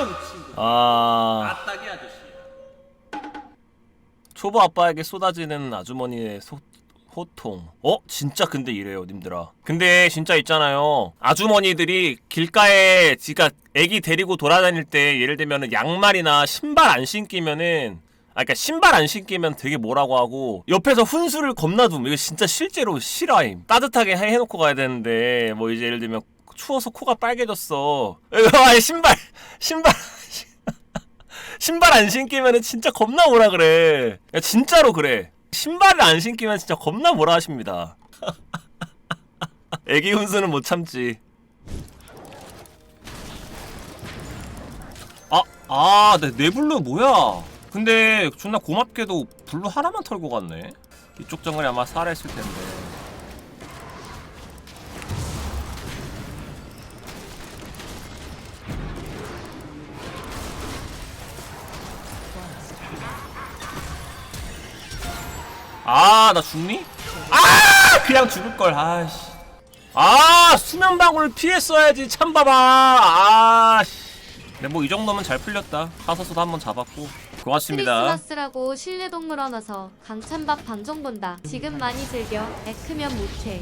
아우 친구. 아 아따기 아저씨야. 초보 아빠에게 쏟아지는 아주머니의 소, 호통. 어? 진짜 근데 이래요, 님들아. 근데 진짜 있잖아요. 아주머니들이 길가에 지가 애기 데리고 돌아다닐 때 예를 들면은 양말이나 신발 안 신기면은 아, 그니까 신발 안 신기면 되게 뭐라고 하고 옆에서 훈수를 겁나 둠. 이거 진짜 실제로 실화임. 따뜻하게 해- 해놓고 가야 되는데 뭐 이제 예를 들면 추워서 코가 빨개졌어. 아, 신발 신발 신발 안 신기면은 진짜 겁나 뭐라 그래. 야, 진짜로 그래. 신발을 안 신기면 진짜 겁나 뭐라 하십니다. 애기 훈수는 못 참지. 아, 아, 내, 내 블루 뭐야? 근데 존나 고맙게도 블루 하나만 털고 갔네. 이쪽 정글이 아마 살아있을 텐데. 아, 나 죽니? 아, 그냥 죽을 걸. 아씨. 아, 수면 방울 피했어야지. 참 봐봐. 아, 씨. 근데 뭐 이 정도면 잘 풀렸다. 하소서도 한번 잡았고. 고맙습니다. 크리스마스라고 실내 동물원 와서 강찬밥 방송 본다. 지금 많이 즐겨. 애 크면 못해.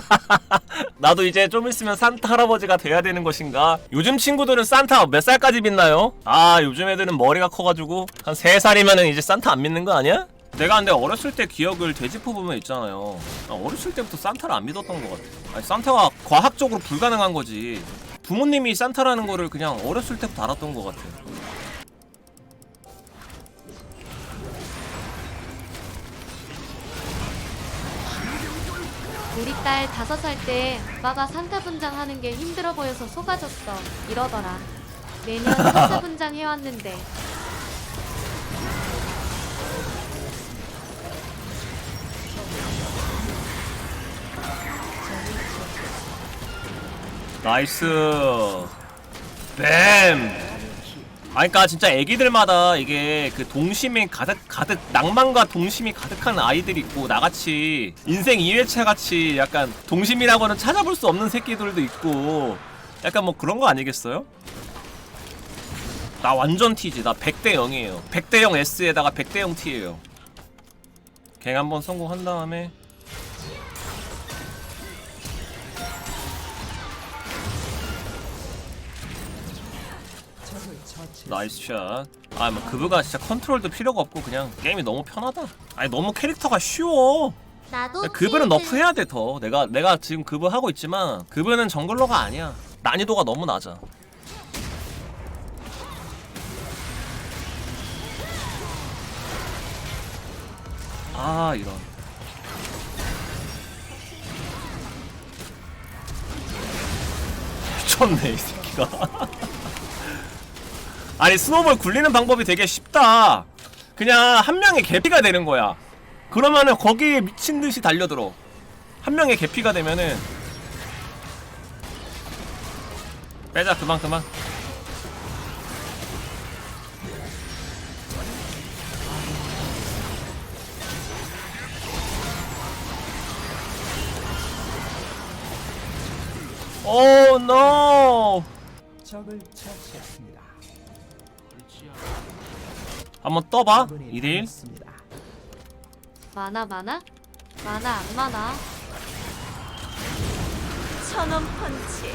나도 이제 좀 있으면 산타 할아버지가 돼야 되는 것인가? 요즘 친구들은 산타 몇 살까지 믿나요? 아, 요즘 애들은 머리가 커가지고 한 3살이면은 이제 산타 안 믿는 거 아니야? 내가 근데 어렸을 때 기억을 되짚어 보면 있잖아요. 나 어렸을 때부터 산타를 안 믿었던 것 같아. 아니, 산타가 과학적으로 불가능한 거지. 부모님이 산타라는 거를 그냥 어렸을 때부터 알았던 것 같아. 우리 딸 다섯 살 때 아빠가 산타 분장 하는 게 힘들어 보여서 속아줬어. 이러더라. 매년 산타 분장 해왔는데 나이스. 뱀. 아니 그니까 진짜 애기들마다 이게 그 동심이 가득 가득 낭만과 동심이 가득한 아이들이 있고 나같이 인생 2회차 같이 약간 동심이라고는 찾아볼 수 없는 새끼들도 있고 약간 뭐 그런 거 아니겠어요? 나 완전 T지. 나 100대 0이에요. 100대 0 S에다가 100대 0 T에요. 갱 한번 성공한 다음에 나이스 샷. 아, 뭐 그브가 진짜 컨트롤도 필요가 없고 그냥 게임이 너무 편하다. 아니 너무 캐릭터가 쉬워. 나도 그브는 너프 해야 돼 더. 내가 내가 지금 그브 하고 있지만 그브는 정글러가 아니야. 난이도가 너무 낮아. 아 이런. 미쳤네 이 새끼가. 아니 스노볼 굴리는 방법이 되게 쉽다. 그냥 한 명의 개피가 되는 거야. 그러면은 거기에 미친 듯이 달려들어. 한 명의 개피가 되면은 빼자 그만 그만. 오 노. 적을 처 한번 떠봐. 아군이 2대1. 당했습니다. 많아 많아? 많아 안 많아? 천원 펀치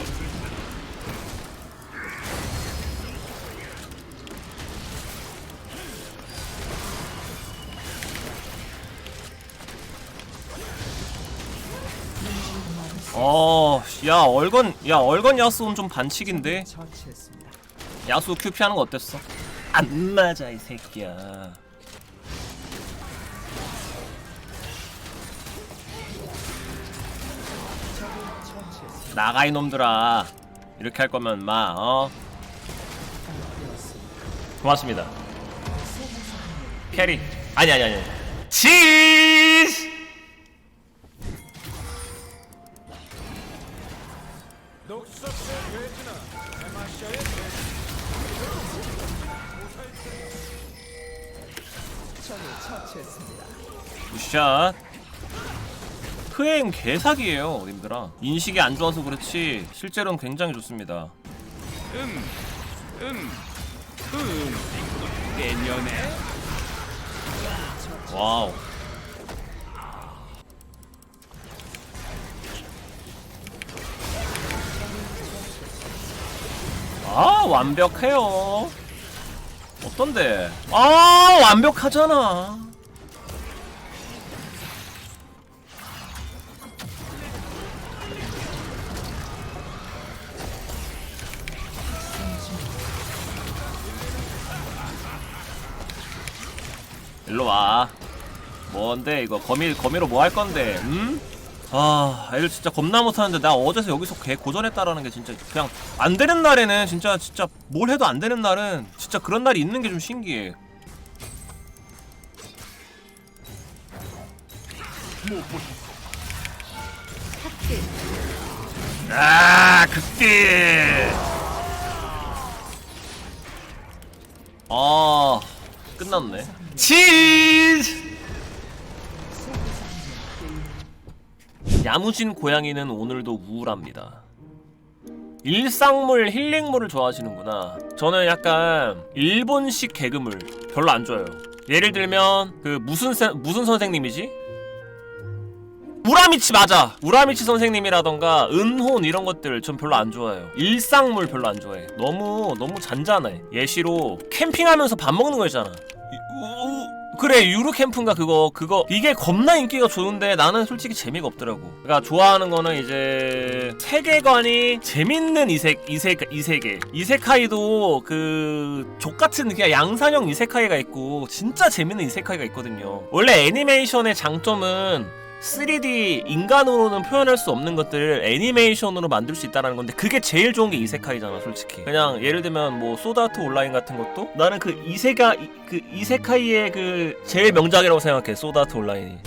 어, 야 얼건 야 얼건 야수는 좀 반칙인데. 야수 큐 피하는 거 어땠어? 안 맞아 이 새끼야. 나가 이놈들아. 이렇게 할 거면 마 어. 고맙습니다. 캐리. 아니 아니 아니. 치즈. 적 굿샷. 흐행 개사기예요, 님들아. 인식이 안 좋아서 그렇지 실제로는 굉장히 좋습니다. 음, 음, 음, 내년에 와우. 아 완벽해요. 어떤데? 아 완벽하잖아. 일로 와. 뭔데 이거 거미 거미로 뭐 할 건데? 음? 아, 애들 진짜 겁나 못하는데 나 어제서 여기서 개 고전했다라는 게 진짜 그냥 안 되는 날에는 진짜 진짜 뭘 해도 안 되는 날은 진짜 그런 날이 있는 게 좀 신기해. 아, 그때. 아, 끝났네. 치즈. 야무진 고양이는 오늘도 우울합니다. 일상물 힐링물을 좋아하시는구나. 저는 약간 일본식 개그물 별로 안 좋아해요. 예를 들면 그 무슨 세, 무슨 선생님이지? 우라미치 맞아. 우라미치 선생님이라던가 은혼 이런 것들 전 별로 안 좋아해요. 일상물 별로 안 좋아해. 너무 너무 잔잔해. 예시로 캠핑하면서 밥 먹는 거 있잖아. 이- 우- 우- 그래 유로 캠프인가 그거 그거 이게 겁나 인기가 좋은데 나는 솔직히 재미가 없더라고. 그러니까 좋아하는 거는 이제 세계관이 재밌는 이세 이세 이세계 이세카이도 그 족 같은 그냥 양산형 이세카이가 있고 진짜 재밌는 이세카이가 있거든요. 원래 애니메이션의 장점은 3D 인간으로는 표현할 수 없는 것들을 애니메이션으로 만들 수 있다는 건데 그게 제일 좋은 게 이세카이잖아 솔직히. 그냥 예를 들면 뭐 소다트 온라인 같은 것도 나는 그 이세가 이- 그 이세카이의 그 제일 명작이라고 생각해 소다트 온라인이.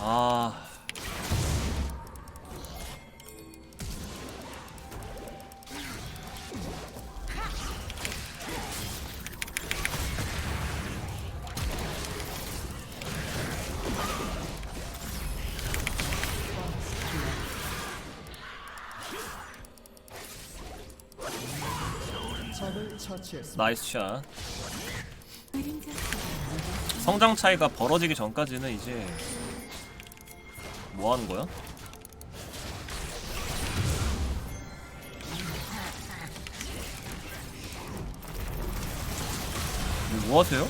아 나이스 샷 성장 차이가 벌어지기 전까지는 이제 뭐 하는 거야? 뭐 하세요?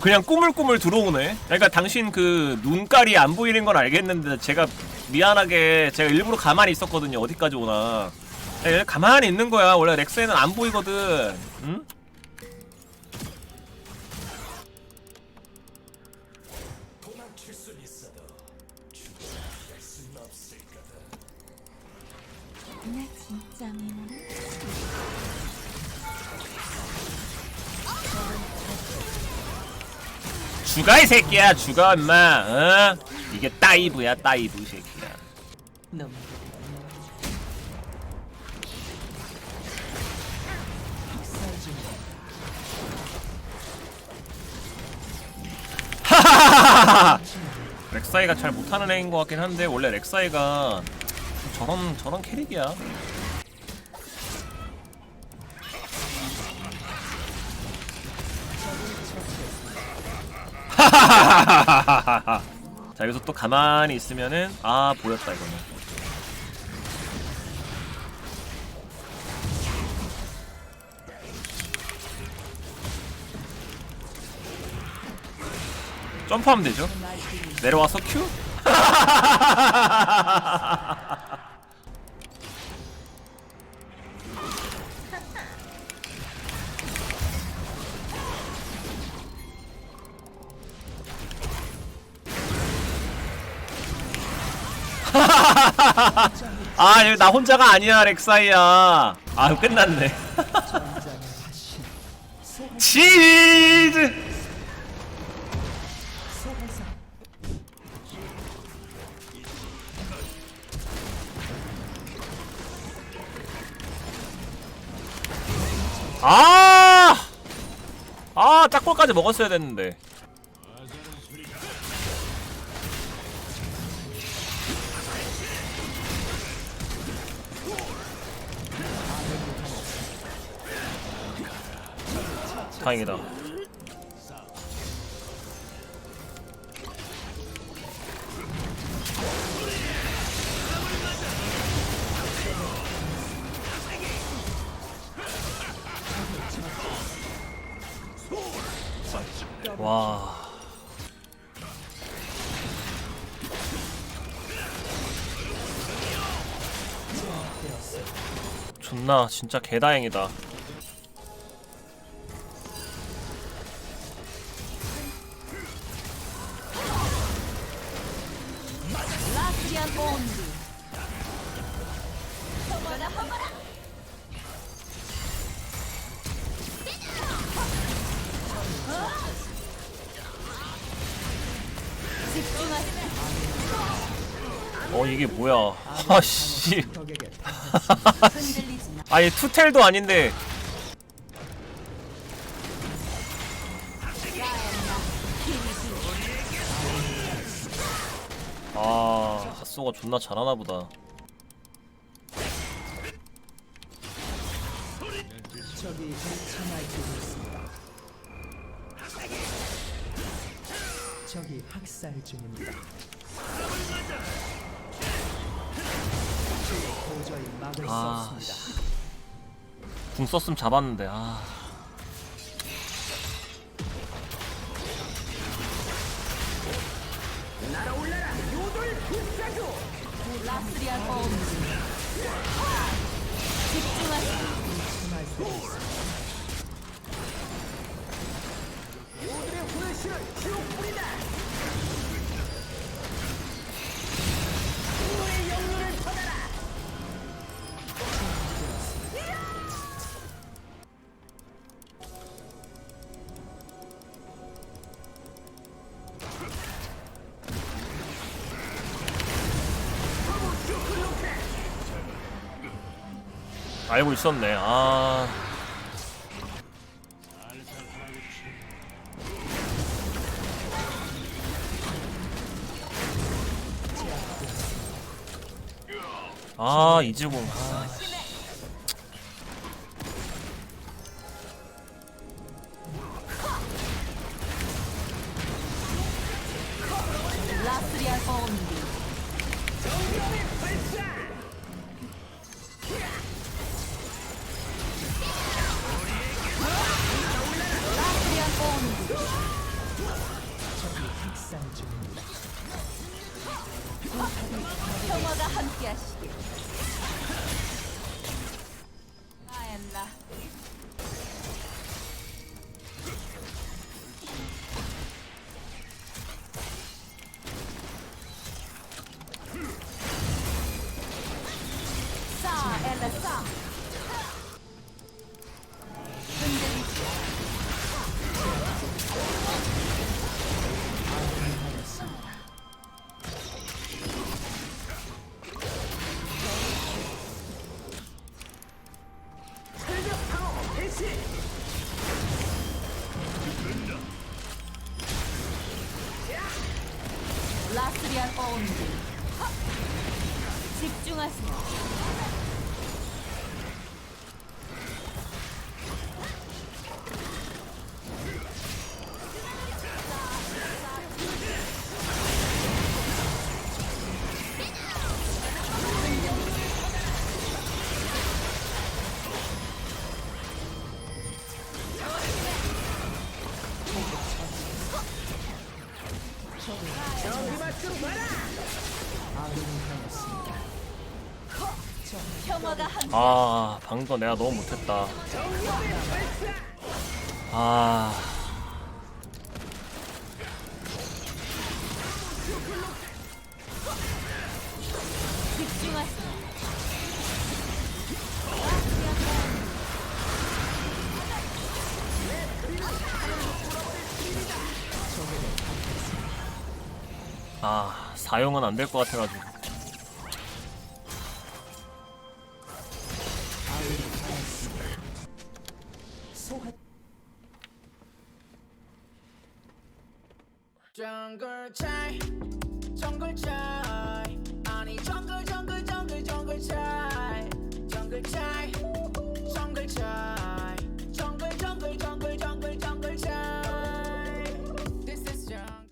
그냥 꾸물꾸물 들어오네. 그러니까 당신 그 눈깔이 안 보이는 건 알겠는데 제가 미안하게 제가 일부러 가만히 있었거든요. 어디까지 오나. 야, 가만히 있는 거야. 원래 렉스에는 안 보이거든. 응? 나 진짜 미워. 죽어 이 새끼야. 죽어 임마. 어? 이게 따이브야 따이브 이 새끼야. 하하 렉사이가 잘 못하는 애인 것 같긴 한데 원래 렉사이가 저런 저런 캐릭이야. 자 여기서 또 가만히 있으면은 아 보였다 이거는 점프하면 되죠 내려와서 큐 아, 여기 나 혼자가 아니야, 렉사이야. 아, 끝났네. 치즈! 아! 아, 짝골까지 먹었어야 됐는데. 다행이다. 존나 진짜 개다행이다. 어 이게 뭐야? 아씨. 아예 투텔도 아닌데. 아, 핫소가 존나 잘하나 보다. 적이 일침할지고 있습니다. 적이 학살 중입니다. 아. 궁 썼으면 잡았는데. 아. 알고 있었네. 아. 아, 이즈공. 아. 라스리안 집중하세요 아, 방금 내가 너무 못했다. 아. 아, 사용은 안 될 것 같아가지고.